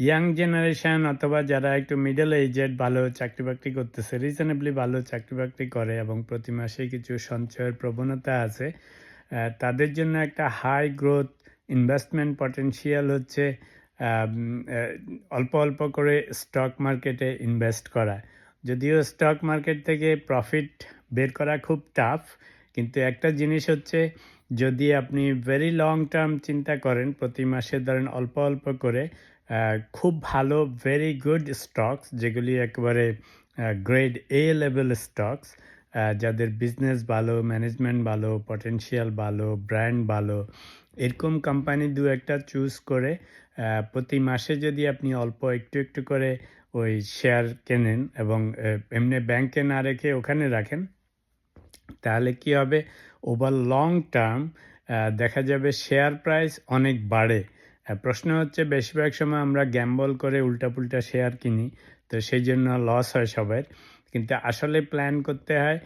Young generation অথবা যারা একটু মিডল এজেড ভালো চাকরি বাকরি করতেছে রিজনেবলি ভালো চাকরি বাকরি করে এবং প্রতি মাসে কিছু সঞ্চয়ের প্রবণতা আছে তাদের জন্য একটা হাই গ্রোথ ইনভেস্টমেন্ট পটেনশিয়াল হচ্ছে অল্প অল্প করে স্টক মার্কেটে ইনভেস্ট করা। যদিও স্টক মার্কেট থেকে প্রফিট বের করা খুব টাফ কিন্তু একটা জিনিস হচ্ছে যদি আপনি ভেরি লং টার্ম চিন্তা করেন, প্রতি মাসে ধরেন অল্প অল্প করে খুব ভালো ভেরি গুড স্টকস যেগুলি একেবারে গ্রেড এ লেভেল স্টকস যাদের বিজনেস ভালো ম্যানেজমেন্ট ভালো পটেনশিয়াল ভালো ব্র্যান্ড ভালো, এরকম কোম্পানি দু একটা চুজ করে প্রতি মাসে যদি আপনি অল্প একটু একটু করে ওই শেয়ার কেনেন এবং এমনি ব্যাংকে না রেখে ওখানে রাখেন, তাহলে কি হবে? ওভার লং টার্ম দেখা যাবে শেয়ার প্রাইস অনেক বাড়ে। আহ, প্রশ্ন হচ্ছে বেশিরভাগ সময় আমরা গ্যাম্বল করে উল্টাপুল্টা শেয়ার কিনি তো সেই জন্য লস হয় সবার। কিন্তু আসলে প্ল্যান করতে হয়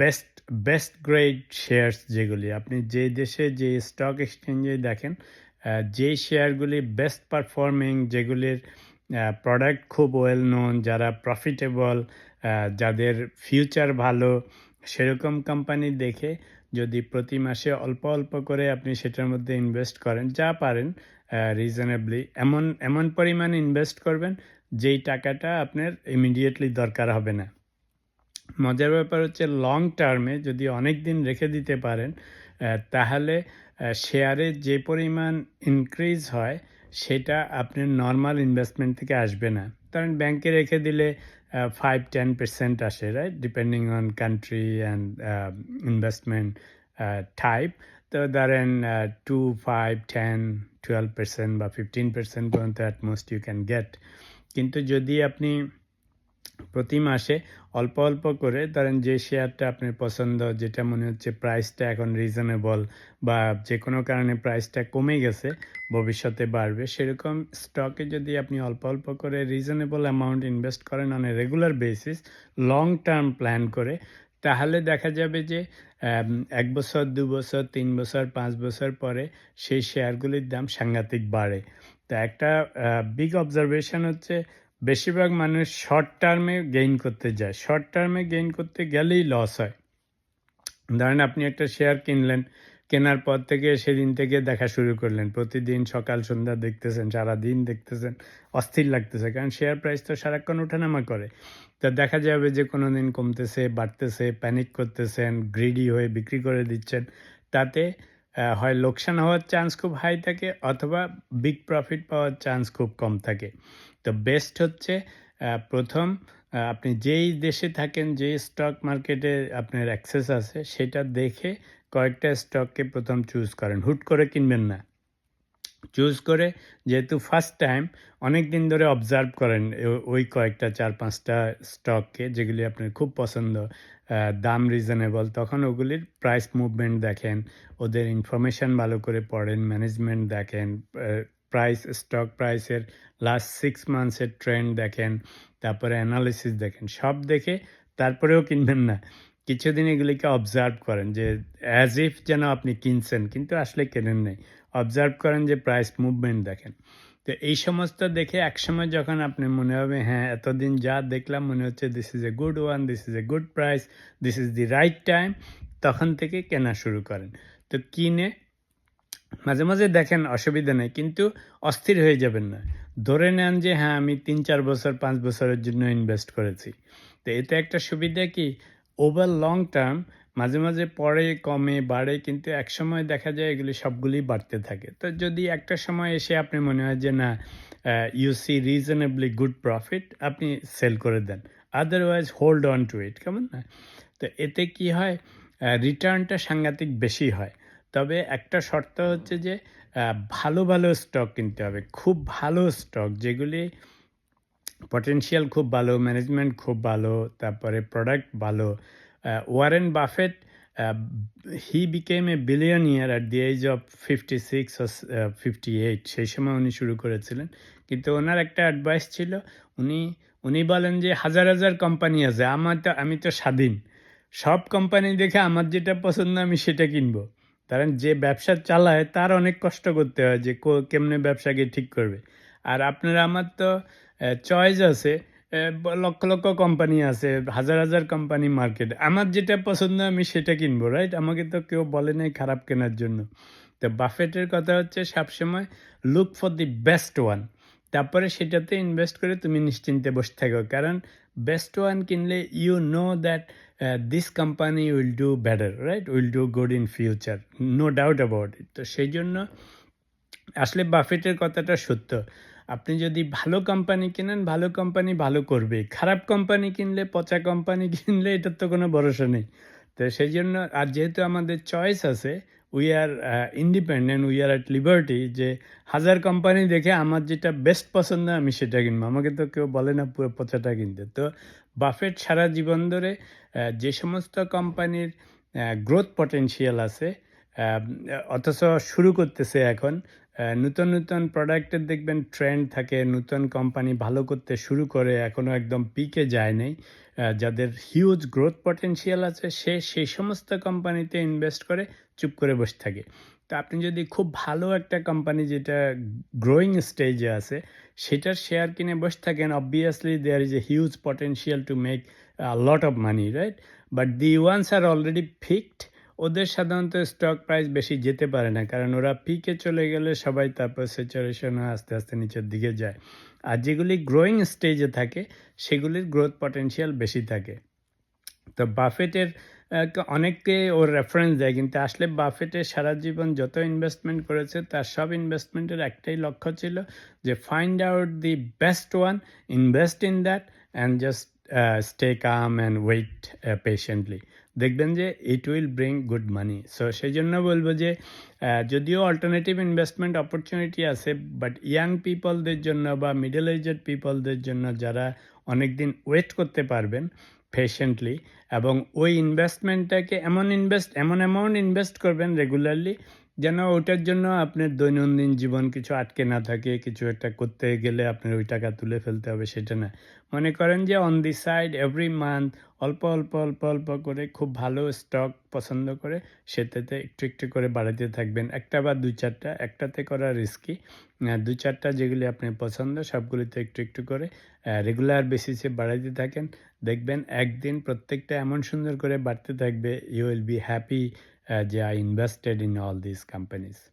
বেস্ট বেস্ট গ্রেড শেয়ারস যেগুলি। আপনি যে দেশে যে স্টক এক্সচেঞ্জে দেখেন যে শেয়ারগুলি বেস্ট পারফর্মিং যেগুলির প্রোডাক্ট খুব ওয়েল নোন যারা প্রফিটেবল যাদের ফিউচার ভালো সেরকম কোম্পানি দেখে যদি প্রতি মাসে অল্প অল্প করে আপনি সেটার মধ্যে ইনভেস্ট করেন, যা পারেন রিজনেবলি এমন এমন পরিমাণ ইনভেস্ট করবেন যেই টাকাটা আপনার ইমিডিয়েটলি দরকার হবে না। মজার ব্যাপার হচ্ছে লং টার্মে যদি অনেক দিন রেখে দিতে পারেন তাহলে শেয়ারে যে পরিমাণ ইনক্রিজ হয়, সেটা আপনার নর্মাল ইনভেস্টমেন্ট থেকে আসবে না। কারণ ব্যাংকে রেখে দিলে ফাইভ টেন পার্সেন্ট আসে right depending on country and investment type তো ধরেন two five ten twelve percent বা ফিফটিন পার্সেন্ট পর্যন্ত at most you can get কিন্তু যদি আপনি প্রতি মাসে অল্প অল্প করে ধরেন যে শেয়ারটা আপনার পছন্দ, যেটা মনে হচ্ছে প্রাইসটা এখন রিজনেবল বা যে কোনো কারণে প্রাইসটা কমে গেছে, ভবিষ্যতে বাড়বে, সেরকম স্টকে যদি আপনি অল্প অল্প করে রিজনেবল অ্যামাউন্ট ইনভেস্ট করেন on a regular basis long term plan করে, তাহলে দেখা যাবে যে এক বছর, দু বছর, তিন বছর, পাঁচ বছর পরে সেই শেয়ারগুলির দাম সাংঘাতিক বাড়ে। তা একটা বিগ অবজারভেশন হচ্ছে বেশিরভাগ মানুষ শর্ট টার্মে গেইন করতে যায়। শর্ট টার্মে গেইন করতে গেলেই লস হয়। ধরেন আপনি একটা শেয়ার কিনলেন, কেনার পর থেকে সেদিন থেকে দেখা শুরু করলেন। প্রতিদিন সকাল, সন্ধ্যা দেখতেছেন সারা দিন দেখতেছেন, অস্থির লাগতেছে, কারণ শেয়ার প্রাইস তো সারাক্ষণ ওঠানামা করে। তো দেখা যাবে যে কোনো দিন কমতেছে, বাড়তেছে প্যানিক করতেছেন গ্রিডি হয়ে বিক্রি করে দিচ্ছেন। তাতে হয় লোকসান হওয়ার চান্স খুব হাই থাকে, অথবা বিগ প্রফিট পাওয়ার চান্স খুব কম থাকে। তো বেস্ট হচ্ছে প্রথম আপনি যেই দেশে থাকেন যে স্টক মার্কেটে আপনার অ্যাক্সেস আছে, সেটা দেখে কয়েকটা স্টককে প্রথম চুজ করেন। হুট করে কিনবেন না। চুজ করে যেহেতু ফার্স্ট টাইম অনেক দিন ধরে অবজার্ভ করেন ওই কয়েকটা চার পাঁচটা স্টককে যেগুলি আপনার খুব পছন্দ দাম রিজনেবল তখন ওগুলির প্রাইস মুভমেন্ট দেখেন, ওদের ইনফরমেশন ভালো করে পড়েন ম্যানেজমেন্ট দেখেন প্রাইস স্টক প্রাইসের লাস্ট সিক্স মান্থসের ট্রেন্ড দেখেন, তারপরে অ্যানালিসিস দেখেন, সব দেখে তারপরেও কিনবেন না। কিছুদিন এগুলিকে অবজার্ভ করেন যে অ্যাজ ইফ যেন আপনি কিনছেন, কিন্তু আসলে কেনেন নাই। অবজার্ভ করেন যে প্রাইস মুভমেন্ট দেখেন। তো এই সমস্ত দেখে একসময় যখন আপনি মনে হবে হ্যাঁ এতদিন যা দেখলাম, মনে হচ্ছে this is a good one this is a good price this is the right time তখন থেকে কেনা শুরু করেন। তো কিনে মাঝে মাঝে দেখেন অসুবিধা নেই, কিন্তু অস্থির হয়ে যাবেন না। ধরে নেন যে হ্যাঁ আমি তিন, চার বছর, পাঁচ বছরের জন্য ইনভেস্ট করেছি। তো এতে একটা সুবিধা কি? ওভার লং টার্ম মাঝে মাঝে পড়ে কমে, বাড়ে, কিন্তু এক সময় দেখা যায় এগুলি সবগুলি বাড়তে থাকে। তো যদি একটা সময় এসে আপনি মনে হয় যে, না you see reasonably good profit আপনি সেল করে দেন। Otherwise hold on to it কেমন না? তো এতে কি হয়? রিটার্নটা সাংঘাতিক বেশি হয়। তবে একটা শর্ত হচ্ছে যে ভালো ভালো স্টক কিনতে হবে। খুব ভালো স্টক যেগুলি পটেনশিয়াল খুব ভালো ম্যানেজমেন্ট খুব ভালো, তারপরে প্রোডাক্ট ভালো। Warren Buffett he became a billionaire at the age of fifty six fifty eight সেই সময় উনি শুরু করেছিলেন। কিন্তু ওনার একটা অ্যাডভাইস ছিল, উনি উনি বলেন যে, হাজার হাজার কোম্পানি আছে, আমার তো, আমি তো স্বাধীন। সব কোম্পানি দেখে আমার যেটা পছন্দ আমি সেটা কিনবো। কারণ যে ব্যবসা চালায় তার অনেক কষ্ট করতে হয় যে কেমনে ব্যবসাকে ঠিক করবে। আর আপনারা আমার তো চয়েস আছে। লক্ষ লক্ষ কোম্পানি আছে, হাজার হাজার কোম্পানি মার্কেট আমার যেটা পছন্দ আমি সেটা কিনবো রাইট আমাকে তো কেউ বলে নাই খারাপ কেনার জন্য। তো বাফেটের কথা হচ্ছে সবসময় look for the best one তারপরে সেটাতে ইনভেস্ট করে তুমি নিশ্চিন্তে বসে থাকো। কারণ বেস্ট ওয়ান কিনলে you know that this company will do better right will do good in future no doubt about it তো সেই জন্য আসলে বাফেটের কথাটা সত্য। আপনি যদি ভালো কোম্পানি কেনেন, ভালো কোম্পানি ভালো করবে। খারাপ কোম্পানি কিনলে, পচা কোম্পানি কিনলে, এটার তো কোনো ভরসা নেই। তো সেই জন্য, আর যেহেতু আমাদের চয়েস আছে we are independent we are at liberty যে হাজার কোম্পানি দেখে আমার যেটা বেস্ট পছন্দ আমি সেটা কিনবো। আমাকে তো কেউ বলে না পুরো পচাটা কিনতে। তো বাফেট সারা জীবন ধরে যে সমস্ত কোম্পানির গ্রোথ পটেনশিয়াল আছে অথচ শুরু করতেছে এখন নতুন নতুন প্রোডাক্টের দেখবেন ট্রেন্ড থাকে, নতুন কোম্পানি ভালো করতে শুরু করে এখনও একদম পিকে যায় নাই। যাদের হিউজ গ্রোথ পটেনশিয়াল আছে, সে সেই সমস্ত কোম্পানিতে ইনভেস্ট করে, চুপ করে বসে থাকে। তো আপনি যদি খুব ভালো একটা কোম্পানি যেটা গ্রোয়িং স্টেজে আছে, সেটার শেয়ার কিনে বসে থাকেন obviously there is a huge potential to make lot of money right but the ones are already fixed ওদের সাধারণত স্টক প্রাইস বেশি যেতে পারে না, কারণ ওরা পিকে চলে গেলে সবাই তারপর স্যাচুরেশন আস্তে আস্তে নিচের দিকে যায়। আর যেগুলি গ্রোয়িং স্টেজে থাকে, সেগুলির গ্রোথ পটেনশিয়াল বেশি থাকে। তো বাফেটের অনেককে ওর রেফারেন্স দেয়, কিন্তু আসলে বাফেটের সারা জীবন যত ইনভেস্টমেন্ট করেছে, তার সব ইনভেস্টমেন্টের একটাই লক্ষ্য ছিল যে find out the best one invest in that and just stay calm and wait patiently দেখবেন যে it will bring good money so সেই জন্য বলব যে যদিও অল্টারনেটিভ ইনভেস্টমেন্ট অপরচুনিটি আছে বাট ইয়াং পিপলদের জন্য বা মিডল এজেড পিপলদের জন্য যারা অনেক দিন ওয়েট করতে পারবেন পেশেন্টলি এবং ওই ইনভেস্টমেন্টটাকে এমন ইনভেস্ট এমন অ্যামাউন্ট ইনভেস্ট করবেন রেগুলারলি যেন ওটার জন্য আপনার দৈনন্দিন জীবন কিছু আটকে না থাকে, কিছু একটা করতে গেলে আপনার ওই টাকা তুলে ফেলতে হবে, সেটা না। মনে করেন যে on the side every month অল্প অল্প অল্প অল্প করে খুব ভালো স্টক পছন্দ করে সেটাতে একটু একটু করে বাড়াতে থাকবেন। একটা বা দু চারটা, একটাতে করা রিস্কি দু চারটা যেগুলি আপনার পছন্দ, সবগুলিতে একটু একটু করে রেগুলার বেসিসে বাড়াইতে থাকেন। দেখবেন একদিন প্রত্যেকটা এমন সুন্দর করে বাড়তে থাকবে you will be happy As they are invested in all these companies.